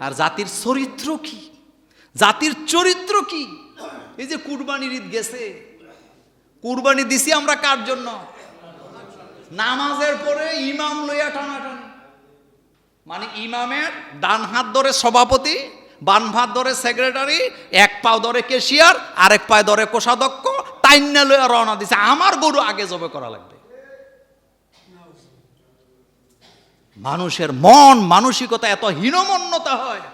আর জাতির চরিত্র কি? জাতির চরিত্র কি? এই যে কুরবানির ঈদ গেছে। কুরবানি দিছি আমরা কার জন্য? নামাজের পরে ইমাম লইয়া টানাটানি। মানে ইমামের ডান হাত ধরে সভাপতি, বাম হাত ধরে সেক্রেটারি, এক পাও ধরে কেশিয়ার, আরেক পায়ে ধরে কোষাধ্যক্ষ টাইন্না লইয়া রওনা দিছে। আমার গরু আগে জবে করা লাগবে। মানুষের মন, মানসিকতা এত হীনমন্যতা হয়।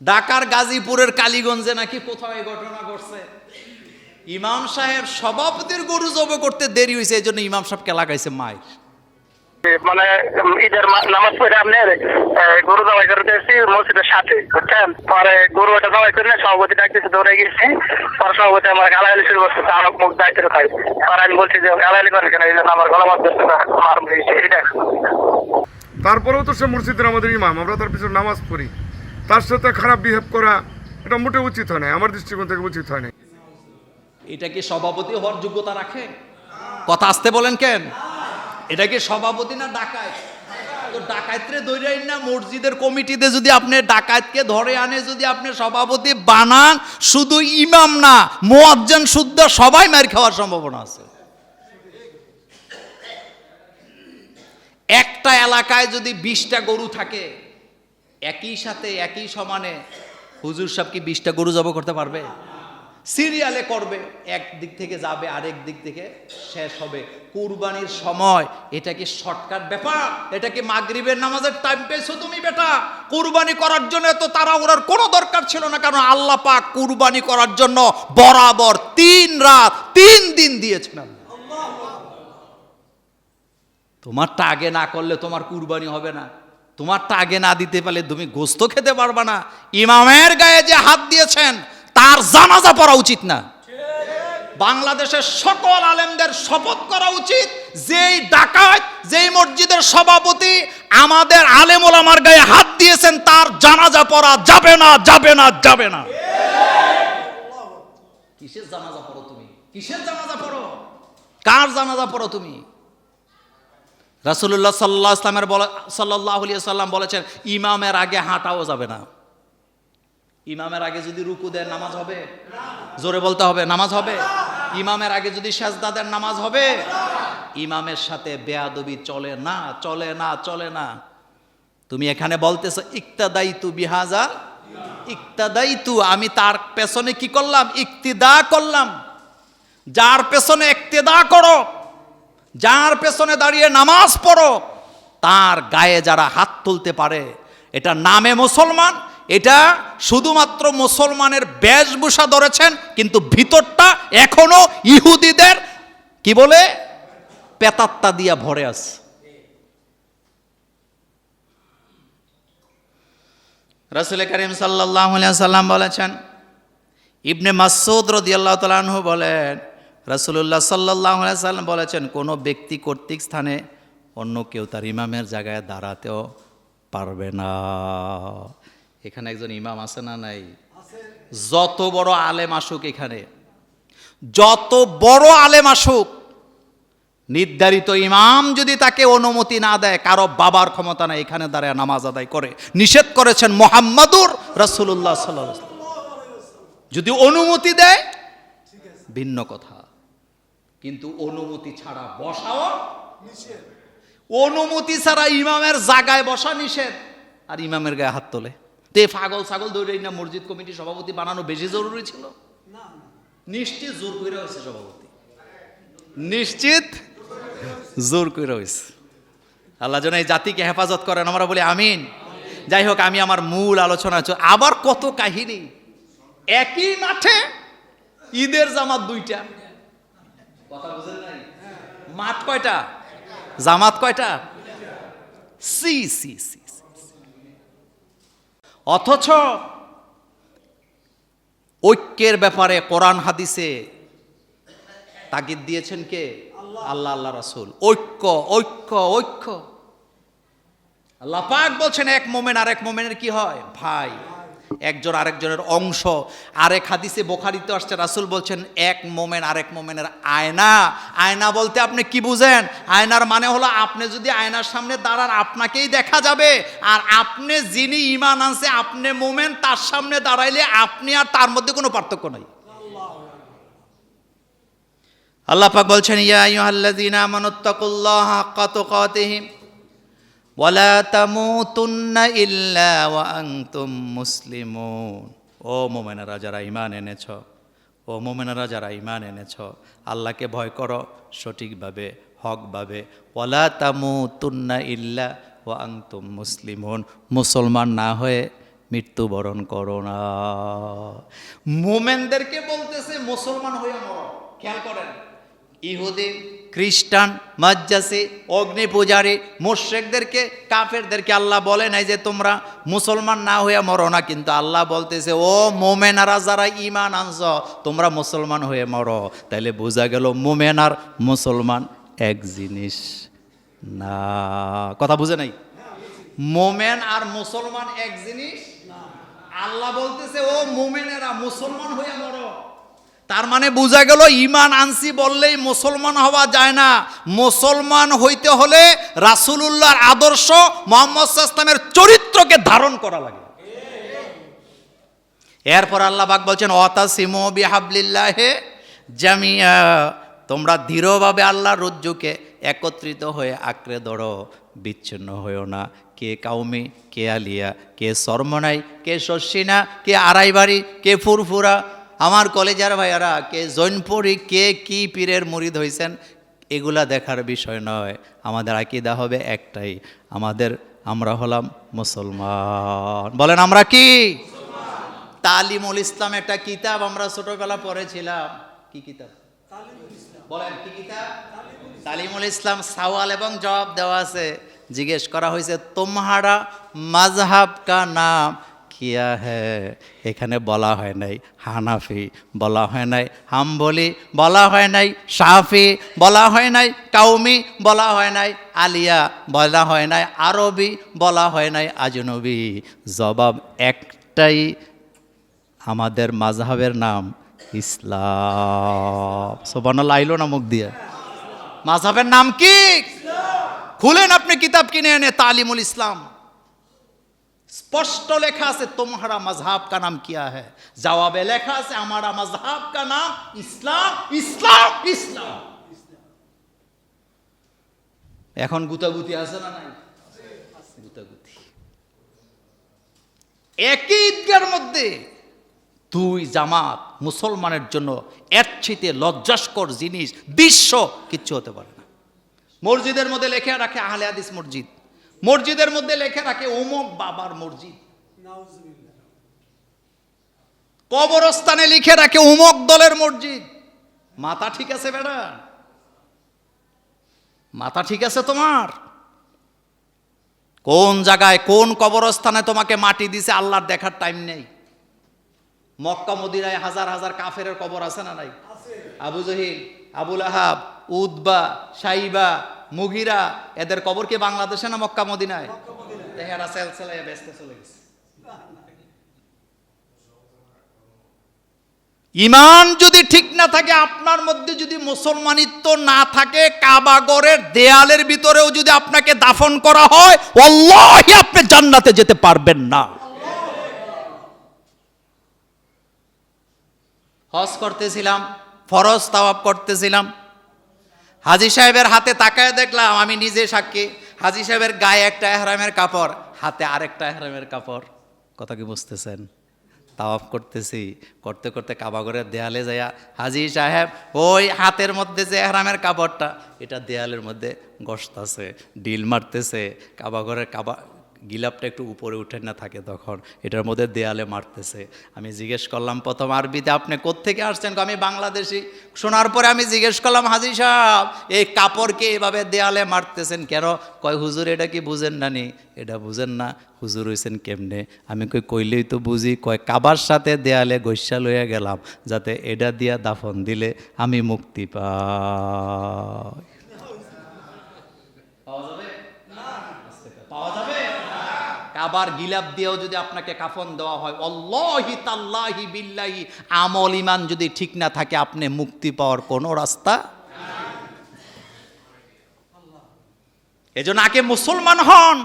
ডাকার গাজীপুরের কালীগঞ্জে নাকি কোথাও এই ঘটনা ঘটছে। ইমাম সাহেব সভাপতির গরু জবে করতে দেরি হয়েছে এই জন্য ইমাম সাহেবকে লাগাইছে মায়ের। মানে ঈদের নামাজ পড়ে আপনার গরু জবাই করতে এসেছি মসজিদের সাথে বুঝছেন? পরে গরু ওটা জবাই করে সভাপতি ডাকতেছে দৌড়ে গেছি পরে সভাপতি আমার গালাগালি শুরু করছে আমার মুখ দায়িত্ব খাই পরে আমি বলছি যে গালাগালি করে কেন? এই জন্য আমার গলা বাদ দিচ্ছে না আমার এটা তারপরেও তো সে মসজিদের আমাদের ইমাম আমরা তার পিছনে নামাজ পড়ি। তার সাথে খারাপ বিহেভ করা এটা মোটে উচিত হয় না আমার দৃষ্টিকোণ থেকে উচিত হয় না এটা কি সভাপতি হওয়ার যোগ্যতা রাখে? কথা আসতে বলেন কেন? এটা কি সভাপতি না ডাকাত তো ডাকাতরে দৈরাই না, মসজিদের কমিটিতে যদি আপনি ডাকাতকে ধরে আনে, যদি আপনি সভাপতি বানান, শুধু ইমাম না, মোয়াজ্জান শুদ্ধ সবাই মার খাওয়ার সম্ভাবনা আছে। একটা এলাকায় যদি বিশটা গরু থাকে, একই সাথে, একই সমানে, হুজুর সাহেব কি বিশটা গরু জব করতে পারবে? সিরিয়ালে করবে, এক দিক থেকে যাবে, আরেক দিক থেকে শেষ হবে। কুরবানির সময়, এটা কি শর্টকাট ব্যাপার? এটা কি মাগরিবের নামাজের টাইম পেয়েছ তুমি, বেটা? কুরবানি করার জন্য এত তারা ওরার কোনো দরকার ছিল না, কারণ আল্লাহ পাক কুরবানি করার জন্য বরাবর তিন রাত, তিন দিন দিয়েছেন। তোমারটা আগে না করলে তোমার কুরবানি হবে না। তোমারটা আগে না দিতে পারলে তুমি গোস্ত খেতে পারবা না। ইমামের গায়ে যে হাত দিয়েছেন তার জানাজা পড়া উচিত না। বাংলাদেশের সকল আলেমদের শপথ করা উচিত, যেই ডাকাত, যেই মসজিদের সভাপতি আমাদের আলেম ওলামার গায়ে হাত দিয়েছেন, তার জানাজা পড়া যাবে না যাবে না যাবে না। কিসের জানাজা পড়ো তুমি? কিসের জানাজা পড়ো? কার জানাজা পড়ো তুমি? রাসুল্লাহ সাল্লাহ ইসলামের বলে সাল্লাহ সাল্লাম বলেছেন, ইমামের আগে হাঁটাও যাবে না। ইমামের আগে যদি রুকু দেয় নামাজ হবে? জোরে বলতে হবে, নামাজ হবে? ইমামের আগে যদি সেজদা নামাজ হবে? ইমামের সাথে বেয়াদবি চলে না চলে না চলে না। তুমি এখানে বলতেছো ইকতাদাই তু বিহাজা? ইকতাদাই তু আমি তার পেছনে কি করলাম? ইক্তিদা করলাম। যার পেছনে ইক্তেদা করো, যার পেছনে দাঁড়িয়ে নামাজ পড়ো, তার গায়ে যারা হাত তুলতে পারে, এটা নামে মুসলমান এটা শুধুমাত্র মুসলমানের বেশভূষা ধরেছেন, কিন্তু ভিতরটা এখনও ইহুদিদের, কি বলে? পেতাত্তা দিয়া ভরে আছে। রসুল করিম সাল্লাম বলেছেন, ইবনে মাসুদ রদিয়াল্লাহ তালাহু বলেন রসুল্লাহ সাল্লাহ সাল্লাম বলেছেন, কোনো ব্যক্তি কর্তৃক স্থানে অন্য কেউ তার ইমামের জায়গায় দাঁড়াতেও পারবে না। এখানে একজন ইমাম আছে না নাই? যত বড় আলেম আসুক এখানে, যত বড় আলেম আসুক, নির্ধারিত ইমাম যদি তাকে অনুমতি না দেয়, কারও বাবার ক্ষমতা নাই, এখানে দাঁড়ায় নামাজ আদায় করে। নিষেধ করেছেন মোহাম্মদুর রসুল্লাহ সাল্লাহ যদি অনুমতি দেয়, ভিন্ন কথা। কিন্তু অনুমতি ছাড়া বসাও অনুমতি ছাড়া ইমামের জায়গায় বসা নিষেধ। আর ইমামের গায়ে হাত তোলে। তে ফাগল ছাগল দৌড়ে না মসজিদ কমিটি সভাপতি বানানো বেশি জরুরি ছিল? নিশ্চিত জোর করে হয়েছে সভাপতি। নিশ্চিত জোর করে হয়েছে আল্লাহ যেন এই জাতিকে হেফাজত করেন, আমরা বলি আমিন। যাই হোক, আমি আমার মূল আলোচনা আবার কত কাহিনী? একই মাঠে ঈদের জামাত দুইটা। কথা বুঝেন নাই? মাঠ কয়টা? জামাত কয়টা? সি সি সি। অথচ ঐক্যের ব্যাপারে কোরআন হাদিসে তাগিদ দিয়েছেন কে? আল্লাহ। আল্লাহ রাসুল। ঐক্য ঐক্য ঐক্য। আল্লাহ পাক বলছেন এক মোমেন আর এক মোমেনের কি হয়? ভাই। একজন আরেকজনের অংশ। আরেক হাদিসে বোখারিতে আসছে, রাসুল বলছেন, এক মোমেন আরেক মোমেনের আয়না। আয়না বলতে আপনি কি বুঝেন? আয়নার মানে হলো আপনি যদি আয়নার সামনে দাঁড়ান, আপনাকেই দেখা যাবে। আর আপনি যিনি ইমান আনছে, আপনি মোমেন, তার সামনে দাঁড়াইলে আপনি আর তার মধ্যে কোনো পার্থক্য নাই। আল্লাহ পাক বলছেন, ইয়া আইয়ুহাল্লাযীনা আমানুত্তাকুল্লাহা হাক্কা তুকাতিহি। ওয়ালা তামুতুন্না ইল্লা ওয়া আনতুম মুসলিমুন। ও মোমেনারা, যারা ইমান এনেছ, ও মোমেনারা যারা ইমান এনেছ, আল্লাহকে ভয় করো, সঠিকভাবে, হকভাবে। ওয়ালা তামুতুন্না ইল্লা ওয়া আনতুম মুসলিমুন। মুসলমান না হয়ে মৃত্যুবরণ করো না। মোমেনদেরকে বলতেছে, মুসলমান হয়ে মরো। খেয়াল করেন। ইহুদি, খ্রিস্টান, মজ্জাসি অগ্নি পূজারী মোর্শেকদেরকে কাফেরদেরকে আল্লাহ বলে নাই যে তোমরা মুসলমান না হয়ে মরো না, কিন্তু আল্লাহ বলতেছে, ও মোমেনারা যারা ইমান আনছ, তোমরা মুসলমান হয়ে মরো। তাইলে বোঝা গেল মোমেন আর মুসলমান এক জিনিস না। কথা বুঝে নাই? মোমেন আর মুসলমান এক জিনিস? আল্লাহ বলতেছে, ও মোমেনেরা মুসলমান হয়ে মরো। তার মানে বোঝা গেল ইমান আনসি বললেই মুসলমান হওয়া যায় না। মুসলমান হইতে হলে রাসূলুল্লাহর আদর্শ মোহাম্মদ ইসলামের চরিত্রকে ধারণ করা লাগে। এরপর আল্লাহ পাক বলছেন, অতাসিমো বিহাবলিল্লাহে জামিয়া তোমরা দৃঢ়ভাবে আল্লাহর রজ্জুকে একত্রিত হয়ে আঁকড়ে ধরো, বিচ্ছিন্ন হয়েও না। কে কাউমি, কে আলিয়া, কে সরমনাই, কে শস্যিনা, কে আড়াইবাড়ি, কে ফুরফুরা আমার কলেজার ভাইয়ারা কে জৈনপুরি কে কি পীরের মুরিদ হয়েছেন এগুলা দেখার বিষয় নয়। আমাদের আকিদা হবে একটাই আমাদের আমরা হলাম মুসলমান। বলেন আমরা কি? তালিমুল ইসলাম একটা কিতাব আমরা ছোটবেলা পড়েছিলাম। কি কিতাব? বলেন কি কিতাব? তালিমুল ইসলাম। সওয়াল এবং জবাব দেওয়া আছে। জিজ্ঞেস করা হয়েছে তোমহারা মাযহাব কা নাম? কিয়া হ্যাঁ এখানে বলা হয় নাই হানাফি, বলা হয় নাই হাম্বলি, বলা হয় নাই সাফি বলা হয় নাই কাউমি, বলা হয় নাই আলিয়া, বলা হয় নাই আরবি, বলা হয় নাই আজনবী। জবাব একটাই, আমাদের মাযহাবের নাম ইসলাম। সোবানাল আইলো না মুখ দিয়ে? মাযহাবের নাম কি? খুলেন আপনি কিতাব কিনে এনে, তালিমুল ইসলাম। স্পষ্ট লেখা আছে তোমারা মজহাব কা নাম কিয়া হ্যাঁ জবাবে লেখা আছে, আমারা মজহাব কা নাম ইসলাম ইসলাম ইসলাম। এখন গুতাগুতি আছে না নাই? গুতাগুতি। একই ঈদগার মধ্যে দুই জামাত মুসলমানের জন্য এর চেয়ে লজ্জাস্কর জিনিস, বিশ্ব কিচ্ছু হতে পারে না। মসজিদের মধ্যে লেখে রাখে আহলে হাদিস মসজিদ। মসজিদের মধ্যে লেখে রাখে অমুক বাবার মসজিদ। কবরস্থানে লিখে রাখে অমুক দলের মসজিদ। মাথা ঠিক আছে বেড়া মাথা ঠিক আছে তোমার? কোন জায়গায় কোন কবরস্থানে তোমাকে মাটি দিছে আল্লাহর দেখার টাইম নেই? মক্কা মদিনায় হাজার হাজার কাফের কবর আছে না নাই? আবু জহিল আবুল আহাব উদ্বা সাইবা মুগিরা এদের কবর কি বাংলাদেশে না মক্কা মদিনায়? ইমান যদি ঠিক না থাকে, আপনার মধ্যে যদি মুসলমানিত্ব না থাকে কাবাগরের দেয়ালের ভিতরেও যদি আপনাকে দাফন করা হয় অল্লাহি আপনি জান্নাতে যেতে পারবেন না। হজ করতেছিলাম, ফরজ তাওয়াব করতেছিলাম। হাজি সাহেবের হাতে তাকায় দেখলাম, আমি নিজে সাক্ষী। হাজি সাহেবের গায়ে একটা এহরামের কাপড়, হাতে আরেকটা এহরামের কাপড়। কথা কি বুঝতেছেন? তাওয়াফ করতেছি। করতে করতে কাবাগরের দেয়ালে যাইয়া হাজি সাহেব ওই হাতের মধ্যে যে এহরামের কাপড়টা, এটা দেয়ালের মধ্যে গসতাছে, ডিল মারতেছে। কাবাগরের কাবা গিলাপটা একটু উপরে উঠে না থাকে তখন, এটার মধ্যে দেয়ালে মারতেছে। আমি জিজ্ঞেস করলাম, প্রথম আরবিতে আপনি কোত্থেকে আসছেন আমি বাংলাদেশি। শোনার পরে আমি জিজ্ঞেস করলাম, হাজি সাহেব, এই কাপড়কে এভাবে দেয়ালে মারতেছেন কেন? কয়, হুজুর, এটা কি বুঝেন না নি? এটা বুঝেন না, হুজুর হইছেন কেমনে? আমি কই, কইলেই তো বুঝি। কয়, কাবার সাথে দেয়ালে গৈসা লইয়া গেলাম, যাতে এটা দিয়া দাফন দিলে আমি মুক্তি পাই পাওয়া যাবে পাওয়া যাবে কাবার গিলাপ দিয়েও যদি আপনাকে কাফন দেওয়া হয়, অল্লাহি তাল্লাহি বিল্লাহি, আমল ইমান যদি ঠিক না থাকে, আপনি মুক্তি পাওয়ার কোনো রাস্তা এজন্য আগে মুসলমান হন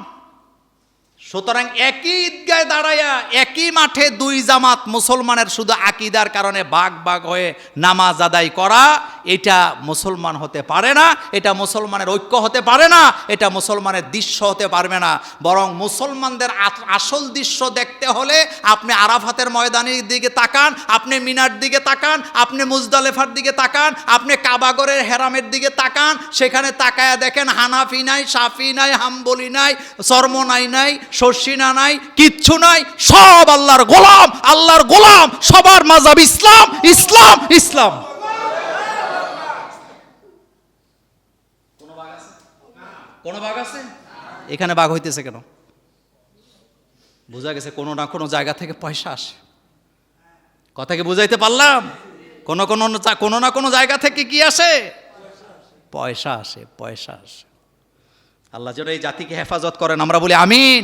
সুতরাং একই ঈদগায় দাঁড়াইয়া একই মাঠে দুই জামাত মুসলমানের শুধু আকিদার কারণে বাঘ বাঘ হয়ে নামাজ আদায় করা, এটা মুসলমান হতে পারে না, এটা মুসলমানের ঐক্য হতে পারে না, এটা মুসলমানের দৃশ্য হতে পারবে না। বরং মুসলমানদের আস- আসল দৃশ্য দেখতে হলে আপনি আরাফাতের ময়দানের দিকে তাকান, আপনি মিনার দিকে তাকান, আপনি মুজদালেফার দিকে তাকান, আপনি কাবাগরের হেরামের দিকে তাকান, সেখানে তাকায়া দেখেন হানাফি নাই, সাফি নাই, হাম্বলি নাই চর্মনাই নাই শর্ষিনা নাই, কিচ্ছু নাই, সব আল্লাহর গোলাম আল্লাহর গোলাম, সবার মাজাব ইসলাম ইসলাম ইসলাম। কোনো বাঘ আছে? এখানে বাঘ হইতেছে কেন? বোঝা গেছে কোনো না কোনো জায়গা থেকে পয়সা আসে। কথাকে বুঝাইতে পারলাম? কোনো কোনো কোনো না কোনো জায়গা থেকে কি আসে? পয়সা আসে পয়সা আসে। আল্লাহ যেন এই জাতিকে হেফাজত করেন, আমরা বলি আমিন।